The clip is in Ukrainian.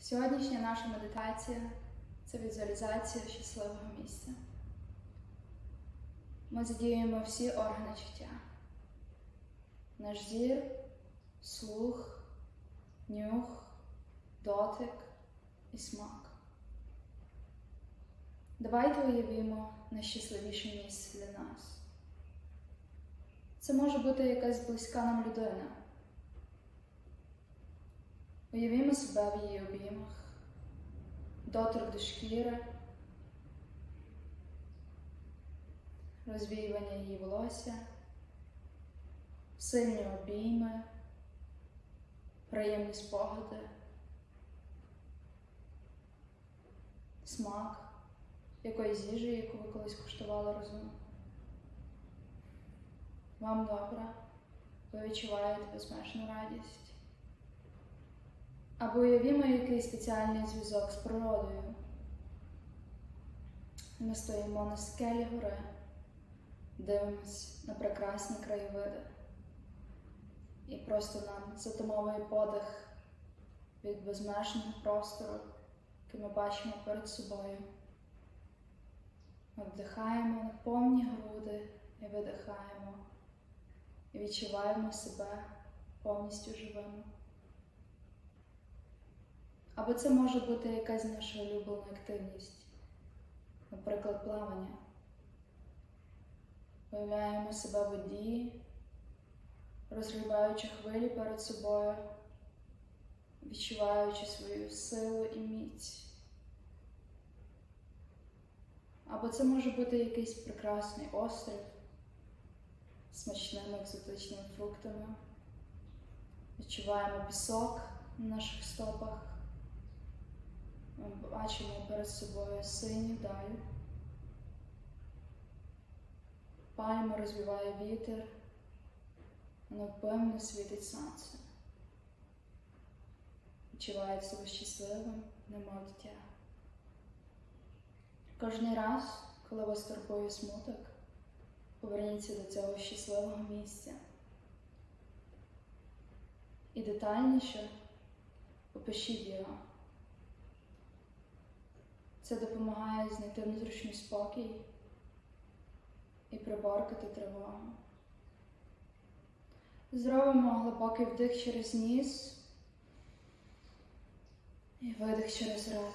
Сьогоднішня наша медитація це візуалізація щасливого місця. Ми задіюємо всі органи життя. Наш зір, слух, нюх, дотик і смак. Давайте уявімо найщасливіше місце для нас. Це може бути якась близька нам людина. Уявімо себе в її обіймах, доторк до шкіри, розвіювання її волосся, сильні обійми, приємні спогади, смак якоїсь їжі, яку ви колись куштували разом. Вам добре, ви відчуваєте безмежну радість. Або уявімо якийсь спеціальний зв'язок з природою. Ми стоїмо на скелі гори, дивимось на прекрасні краєвиди. І просто нам затамовує подих від безмежного простору, який ми бачимо перед собою. Ми вдихаємо на повні груди і видихаємо, і відчуваємо себе повністю живими. Або це може бути якась наша улюблена активність, наприклад, плавання. Уявляємо себе в воді, розгрібаючи хвилі перед собою, відчуваючи свою силу і міць. Або це може бути якийсь прекрасний острів з смачними екзотичними фруктами. Відчуваємо пісок на наших стопах. Ми бачимо перед собою синю даль. Пальму розвиває вітер, воно певно світить сонце. Відчуває себе щасливим, немов дитя. Кожний раз, коли вас турбує смуток, поверніться до цього щасливого місця. І детальніше опишіть його. Це допомагає знайти внутрішній спокій і приборкати тривогу. Зробимо глибокий вдих через ніс і видих через рот.